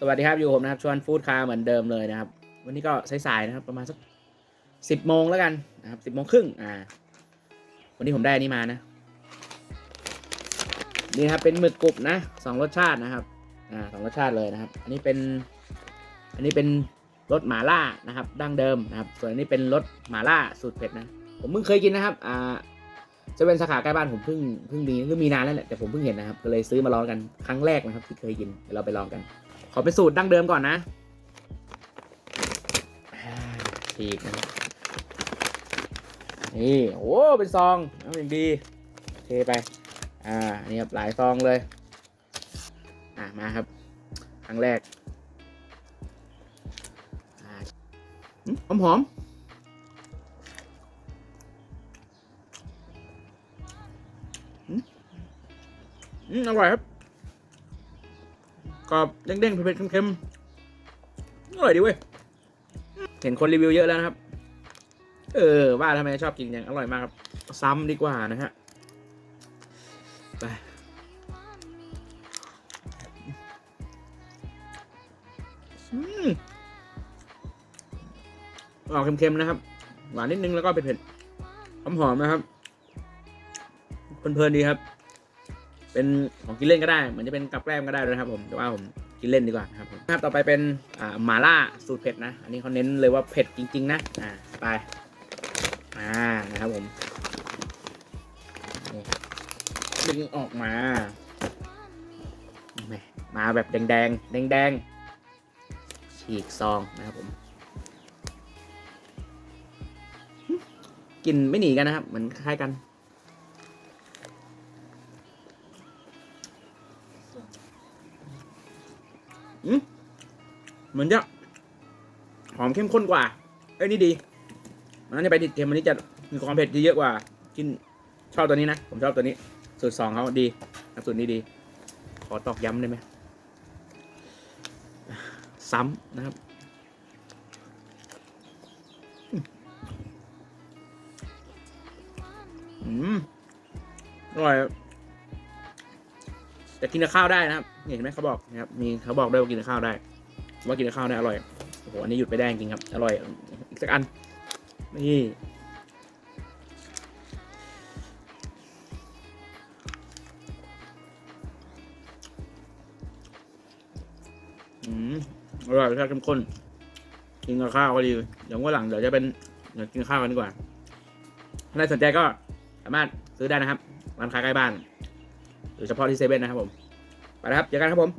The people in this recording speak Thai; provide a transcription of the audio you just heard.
สวัสดีครับอยู่ผมนะครับชวนฟู้ดคาร์เหมือนเดิมเลยนะครับ วันนี้ก็สายๆนะครับ ประมาณสักสิบโมงแล้วกันนะครับสิบโมงครึ่งอ่า วันนี้ผมได้อันนี้มานะ นี่ครับเป็นหมึกกรุบนะสองรสชาตินะครับอ่าสองรสชาติเลยนะครับ อันนี้เป็น อันนี้เป็นรสหมาล่านะครับ ดั้งเดิมนะครับ ส่วนอันนี้เป็นรสหมาล่าสูตรเผ็ดนะ ผมเพิ่งเคยกินนะครับอ่าจะเป็นสาขาใกล้บ้านผมเพิ่งเพิ่งมีเพิ่งมีนานแล้วแหละแต่ผมเพิ่งเห็นนะครับก็เลยซื้อมาลองกันครั้งแรกนะครับที่เคยกินเดี๋ยวเราไปลองกัน ขอเป็นสูตรดั้งเดิมก่อนนะฉีกนะนี่โอ้เป็นซองเอาอย่างดีเทไป อ่านี่ครับหลายซองเลย อ่ามาครับ ครั้งแรกอ่าหอมหอมอืมอืมอร่อยครับ กรอบเด้งๆเผ็ดๆเค็มๆอร่อยดีเว้ยเห็นคนรีวิวเยอะแล้วนะครับ เออ ว่าทำไมชอบกินอย่างอร่อยมากครับ ซ้ำดีกว่านะฮะไปอืมออกเค็มๆนะครับ หวานนิดนึงแล้วก็เผ็ดๆหอมๆนะครับเพลินๆดีครับ เป็นของกินเล่นก็ได้เหมือนจะเป็นกับแกล้มก็ได้ด้วยนะครับ ผมแต่ว่าผมกินเล่นดีกว่านะครับผมครับต่อไปเป็นอ่าหมาล่าสูตรเผ็ดนะ อันนี้เขาเน้นเลยว่าเผ็ดจริง ๆ นะอ่าไปอ่านะครับผมดึงออกมามาแบบแดงแดงแดงแดงๆฉีกซองนะครับผมกลินไม่หนีกันนะครับเหมือนคล้ายกัน มเหมือนจะหอมเข้มข้นกว่า เอ้ยนี่ดีมันน่าจะไปติดเค็มอันนี้จะมีความเผ็ดที่เยอะกว่า กินชอบตัวนี้นะ ผมชอบตัวนี้ สูตรสองเขาดีสูตรนี้ดี ขอตอกย้ำได้ไหม ซ้ำนะครับ อืมอร่อย แต่กินกับข้าวได้นะครับนี่เห็นไหมเขาบอกนะครับมีเขาบอกด้วยว่ากินกับข้าวได้ ว่ากินกับข้าวได้อร่อยโอ้โหอันนี้หยุดไปได้จริงครับอร่อยอีกสักอันนี่อร่อยรสชาติเข้มข้นกินกับข้าวก็ดีเดี๋ยววันหลังเดี๋ยวจะเป็นเดี๋ยวกินข้าวกันดีกว่าถ้าใครสนใจก็สามารถซื้อได้นะครับร้านค้าใกล้บ้าน หรือเฉพาะที่เซเว่นนะครับผม ไปนะครับเจอกันครับผม